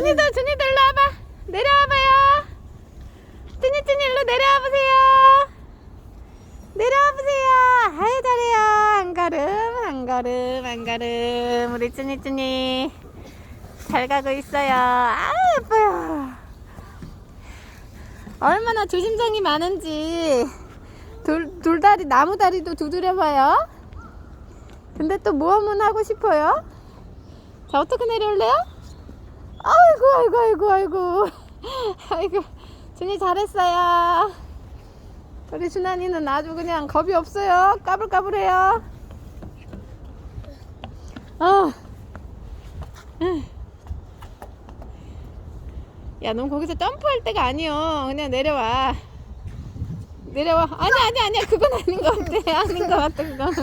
준이도 준이도 일로 와봐. 내려와봐요. 준이 준이 일로 내려와 보세요. 내려와 보세요. 아유 잘해요. 한 걸음 한 걸음 한 걸음. 우리 준이 준이 잘 가고 있어요. 아 예뻐요. 얼마나 조심성이 많은지. 돌, 돌다리 나무다리도 두드려봐요. 근데 또 모험은 하고 싶어요? 자 어떻게 내려올래요? 아이고 아이고 아이고 아이고 준이 잘했어요 우리 준환이는 아주 그냥 겁이 없어요 까불까불해요 어. 야, 넌 거기서 점프할 때가 아니여. 그냥 내려와. 내려와. 아니야, 아니야, 아니야. 그건 아닌 것 같아. 아닌 것 같아, 그건.